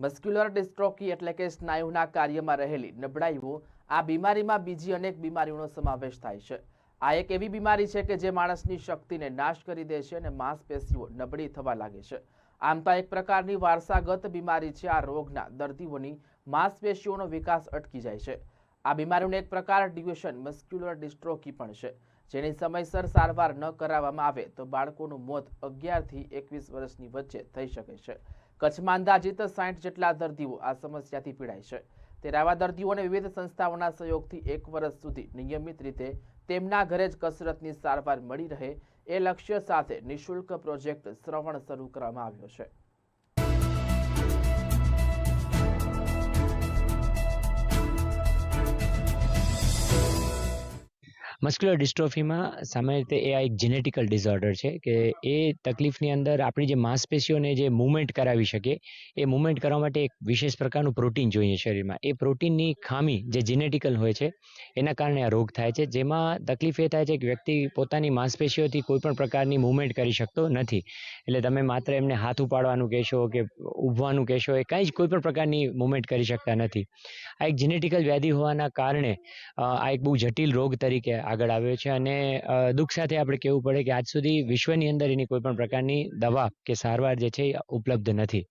Muscular dystrophy એટલે કે સ્નાયુના કાર્યમાં રહેલી નબળાઈઓ, આ બીમારીમાં બીજી અનેક બીમારીઓનો સમાવેશ થાય છે. આ એક એવી બીમારી છે કે જે માણસની શક્તિને નાશ કરી દે છે અને માંસપેશીઓ નબળી થવા લાગે છે. આમ તો એક પ્રકારની વારસાગત બીમારી છે. આ રોગના દર્દીઓની માંસપેશીઓનો વિકાસ અટકી જાય છે. આ બીમારીનો એક પ્રકાર ડ્યુએશન મસ્ક્યુલર ડિસ્ટ્રોકી પણ છે. જેની સમયસર સારવાર ન કરાવવામાં આવે તો બાળકોનું મોત અગિયારથી એકવીસ વર્ષની વચ્ચે થઈ શકે છે. કચ્છમાં અંદાજિત સાઠ જેટલા દર્દીઓ આ સમસ્યાથી પીડાય છે. ત્યારે આવા દર્દીઓને વિવિધ સંસ્થાઓના સહયોગથી એક વર્ષ સુધી નિયમિત રીતે તેમના ઘરે જ કસરતની સારવાર મળી રહે એ લક્ષ્ય સાથે નિઃશુલ્ક પ્રોજેક્ટ શ્રવણ શરૂ કરવામાં આવ્યો છે. મસ્ક્યુલર ડિસ્ટ્રોફીમાં સામાન્ય રીતે એ આ એક જીનેટિકલ ડિઝોર્ડર છે કે એ તકલીફની અંદર આપણી જે માંસપેશીઓને જે મૂવમેન્ટ કરાવી શકે, એ મૂવમેન્ટ કરવા માટે એક વિશેષ પ્રકારનું પ્રોટીન જોઈએ શરીરમાં. એ પ્રોટીનની ખામી જે જીનેટિકલ હોય છે, એના કારણે આ રોગ થાય છે, જેમાં તકલીફ એ થાય છે કે વ્યક્તિ પોતાની માંસપેશીઓથી કોઈપણ પ્રકારની મૂવમેન્ટ કરી શકતો નથી. એટલે તમે માત્ર એમને હાથ ઉપાડવાનું કહેશો કે ઊભવાનું કહેશો, એ કાંઈ જ કોઈપણ પ્રકારની મૂવમેન્ટ કરી શકતા નથી. આ એક જીનેટિકલ વ્યાધિ હોવાના કારણે આ એક બહુ જટિલ રોગ તરીકે આગળ આવ્યો છે અને દુઃખ સાથે આપણે કહેવું પડે કે આજ સુધી વિશ્વની અંદર એની કોઈ પણ પ્રકારની દવા કે સારવાર જે છે એ ઉપલબ્ધ નથી.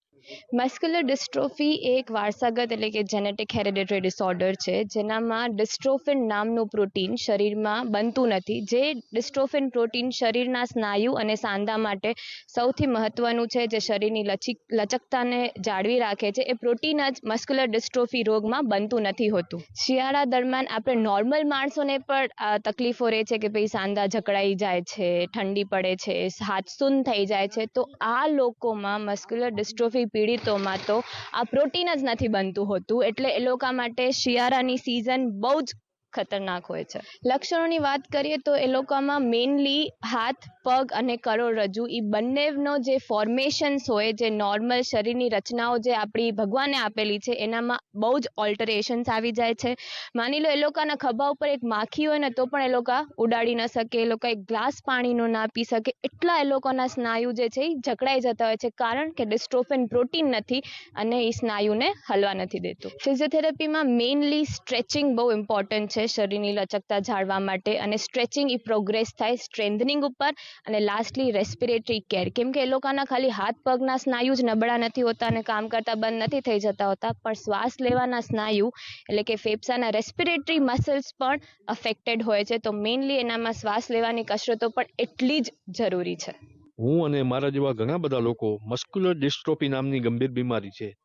મસ્ક્યુલર ડિસ્ટ્રોફી એ એક વારસાગત એટલે કે જેનેટિક હેરિડેટરી ડિસઓર્ડર છે, જેનામાં ડિસ્ટ્રોફિન નામનું પ્રોટીન શરીરમાં બનતું નથી. જે ડિસ્ટ્રોફિન પ્રોટીન શરીરના સ્નાયુ અને સાંધા માટે સૌથી મહત્વનું છે, જે શરીરની લચિક લચકતાને જાળવી રાખે છે, એ પ્રોટીન જ મસ્ક્યુલર ડિસ્ટ્રોફી રોગમાં બનતું નથી હોતું. શિયાળા દરમિયાન આપણે નોર્મલ માણસોને પણ તકલીફો રહે છે કે ભાઈ સાંધા જકડાઈ જાય છે, ઠંડી પડે છે હાથ સૂન થઈ જાય છે, તો આ લોકોમાં મસ્ક્યુલર ડિસ્ટ્રોફી પીડિતોમાં તો આ પ્રોટીન જ નથી બનતું હોતું. એટલે એ લોકો માટે શિયાળાની સિઝન બહુ જ ખતરનાક હોય છે. લક્ષણોની વાત કરીએ તો એ લોકોમાં મેઇનલી હાથ પગ અને કરોડરજ્જુ એ બંનેનો જે ફોર્મેશન્સ હોય, જે નોર્મલ શરીરની રચનાઓ જે આપણી ભગવાને આપેલી છે, એનામાં બહુ જ ઓલ્ટરેશન્સ આવી જાય છે. માની લો, એ લોકોના ખભા ઉપર એક માખી હોય ને, તો પણ એ લોકો ઉડાડી ન શકે, એ લોકો એક ગ્લાસ પાણીનો ના પી શકે. એટલા એ લોકોના સ્નાયુ જે છે એ જકડાઈ જતા હોય છે, કારણ કે ડિસ્ટ્રોફિન પ્રોટીન નથી અને એ સ્નાયુને હલવા નથી દેતું. ફિઝિયોથેરાપીમાં મેઇનલી સ્ટ્રેચિંગ બહુ ઇમ્પોર્ટન્ટ છે, શરીરની લચકતા જાળવા માટે. અને સ્ટ્રેચિંગ એ પ્રોગ્રેસ થાય સ્ટ્રેન્થનિંગ ઉપર. અને લાસ્ટલી રેસ્પિરેટરી કેર કેમ કે એ લોકોના ખાલી હાથ પગના સ્નાયુ જ નબળા નથી હોતા અને કામ કરતા બંધ નથી થઈ જતા હોતા. પણ શ્વાસ લેવાના સ્નાયુ, એટલે કે ફેફસાના રેસ્પિરેટરી મસલ્સ પણ અફેક્ટેડ હોય છે. તો મેઇનલી એનામાં શ્વાસ લેવાની કસરતો પણ એટલી જ જરૂરી છે. હું અને મારા જેવા ઘણા બધા લોકો મસ્ક્યુલર ડિસ્ટ્રોફી નામની ગંભીર બીમારી છે.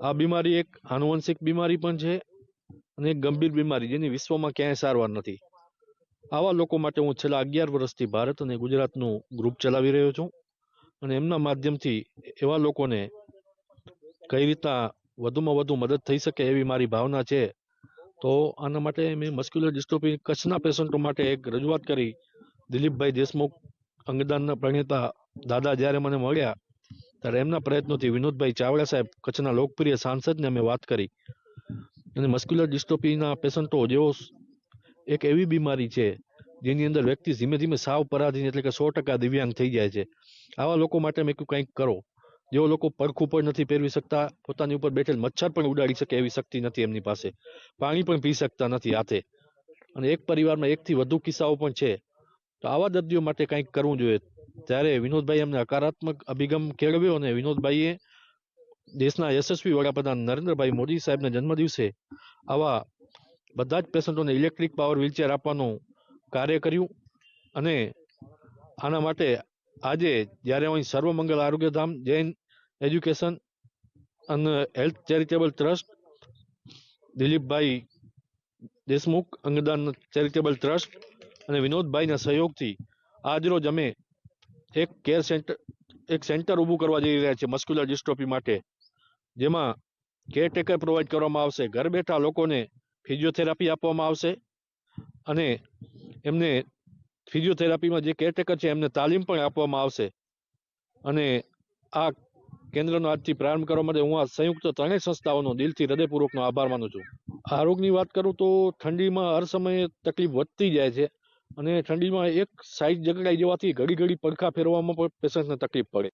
આ બીમારી એક આનુવંશિક બીમારી પણ છે અને ગંભીર બીમારી જેની વિશ્વમાં ક્યાંય સારવાર નથી. આવા લોકો માટે હું છેલ્લા અગિયાર વર્ષથી ભારત અને ગુજરાતનું ગ્રુપ ચલાવી રહ્યો છું અને એમના માધ્યમથી એવા લોકોને કઈ રીતના વધુમાં વધુ મદદ થઈ શકે એવી મારી ભાવના છે, તો આના માટે મેં મસ્ક્યુલર ડિસ્ટ્રોફી કચ્છના પેશન્ટો માટે એક રજૂઆત કરી. દિલીપભાઈ દેશમુખ અંગદાનના પ્રણેતા દાદા જ્યારે મને મળ્યા ત્યારે એમના પ્રયત્નોથી વિનોદભાઈ ચાવડા સાહેબ કચ્છના લોકપ્રિય સાંસદને અમે વાત કરી. અને મસ્ક્યુલર ડિસ્ટ્રોફીના પેશન્ટો જેઓ એક એવી બીમારી છે, જેની અંદર વ્યક્તિ ધીમે ધીમે સાવ પરાધીન એટલે કે સો ટકા દિવ્યાંગ થઈ જાય છે. આવા લોકો માટે મેં કહ્યું કંઈક કરો. જેઓ લોકો પડખું પણ નથી પહેરવી શકતા, પોતાની ઉપર બેઠેલ મચ્છર પણ ઉડાડી શકે એવી શક્તિ નથી એમની પાસે. પાણી પણ પી શકતા નથી હાથે. અને એક પરિવારમાં એકથી વધુ કિસ્સાઓ પણ છે. તો આવા દર્દીઓ માટે કંઈક કરવું જોઈએ. ત્યારે વિનોદભાઈ એમને હકારાત્મક અભિગમ કેળવ્યો અને વિનોદભાઈએ દેશના યશસ્વી વડાપ્રધાન નરેન્દ્રભાઈ મોદી સાહેબના જન્મદિવસે આવા બધા જ પેશન્ટોને ઇલેક્ટ્રિક પાવર વ્હીલચેર આપવાનું કાર્ય કર્યું અને આના માટે આજે જ્યારે અહીં સર્વમંગલ આરોગ્યધામ, જૈન એજ્યુકેશન અને health charitable trust, Dilipbhai Deshmukh અંગદાન ચેરિટેબલ ટ્રસ્ટ અને વિનોદભાઈના સહયોગથી આજરોજ અમે એક કેર સેન્ટર એક સેન્ટર ઊભું કરવા જઈ રહ્યા છે મસ્ક્યુલર ડિસ્ટ્રોફી માટે, જેમાં કેરટેકર પ્રોવાઈડ કરવામાં આવશે. ઘર બેઠા લોકોને ફિઝિયોથેરાપી આપવામાં આવશે અને એમને ફિઝિયોથેરાપીમાં જે કેરટેકર છે એમને તાલીમ પણ આપવામાં આવશે. અને આ કેન્દ્રનો આજથી પ્રારંભ કરવા માટે હું આ સંયુક્ત ત્રણેય સંસ્થાઓનો દિલથી હૃદયપૂર્વકનો આભાર માનું છું. આ રોગની વાત કરું તો ઠંડીમાં હર સમયે તકલીફ વધતી જાય છે અને ઠંડીમાં એક સાઈડ જગડાઈ જવાથી ઘડી ઘડી પડખા ફેરવામાં પણ પેશન્ટને તકલીફ પડે.